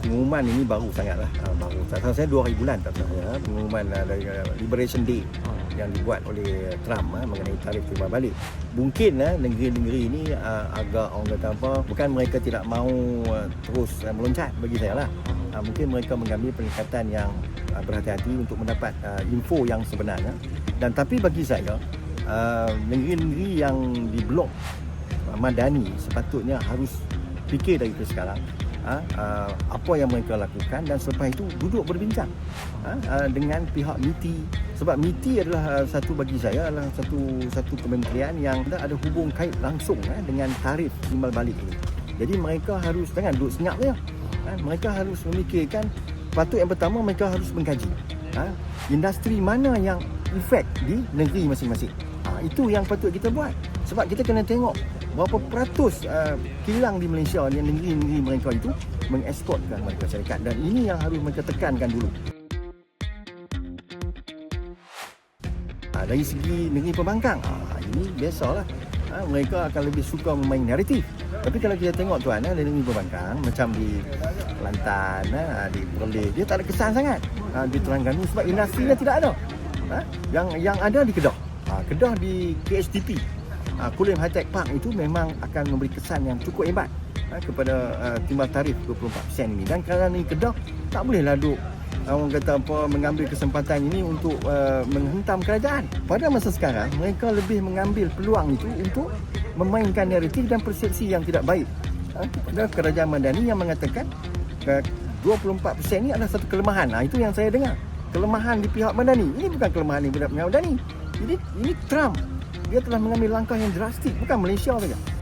pengumuman ini baru sangatlah uh, baru saya saya dua hari bulan tak salah ya, pengumuman uh, dari uh, Liberation Day yang dibuat oleh Trump uh, mengenai tarif timbal balik. Mungkin uh, negeri-negeri ini uh, agak orang kata apa bukan mereka tidak mahu uh, terus uh, meloncat bagi saya lah. Uh, mungkin mereka mengambil peningkatan yang uh, berhati-hati untuk mendapat uh, info yang sebenarnya. Dan tapi bagi saya uh, negeri-negeri yang di blok uh, Madani sepatutnya harus fikir dari sekarang ha, uh, apa yang mereka lakukan dan selepas itu duduk berbincang ha, uh, dengan pihak MITI sebab MITI adalah uh, satu bagi saya adalah satu satu kementerian yang ada, hubung kait langsung uh, dengan tarif timbal balik ini. Jadi mereka harus jangan duduk senyap je. Ha, mereka harus memikirkan patut yang pertama mereka harus mengkaji ha, industri mana yang efek di negeri masing-masing. Itu yang patut kita buat. Sebab kita kena tengok berapa peratus uh, kilang di Malaysia yang negeri-negeri mereka itu mengeksportkan mereka syarikat dan ini yang harus mereka tekankan dulu. Ha, dari segi negeri pembangkang, ha, ini biasalah. Ha, mereka akan lebih suka memain naratif. Tapi kalau kita tengok tuan, ha, dari negeri pembangkang macam di Kelantan, ha, di Perlis, dia tak ada kesan sangat. Ha, di Terengganu sebab industrinya tidak ada. Ha, yang yang ada di Kedah. Ha, Kedah di KHTP. Ha, Kulim High Tech Park itu memang akan memberi kesan yang cukup hebat ha, kepada timbal tarif 24% ini. Dan kerana ni Kedah tak bolehlah duk orang kata apa mengambil kesempatan ini untuk menghentam kerajaan. Pada masa sekarang mereka lebih mengambil peluang itu untuk memainkan naratif dan persepsi yang tidak baik kepada kerajaan Madani yang mengatakan uh, 24% ini adalah satu kelemahan. Ha, itu yang saya dengar. Kelemahan di pihak Madani. Ini bukan kelemahan di pihak Madani. Ini ini Trump. Dia telah mengambil langkah yang drastik bukan Malaysia saja.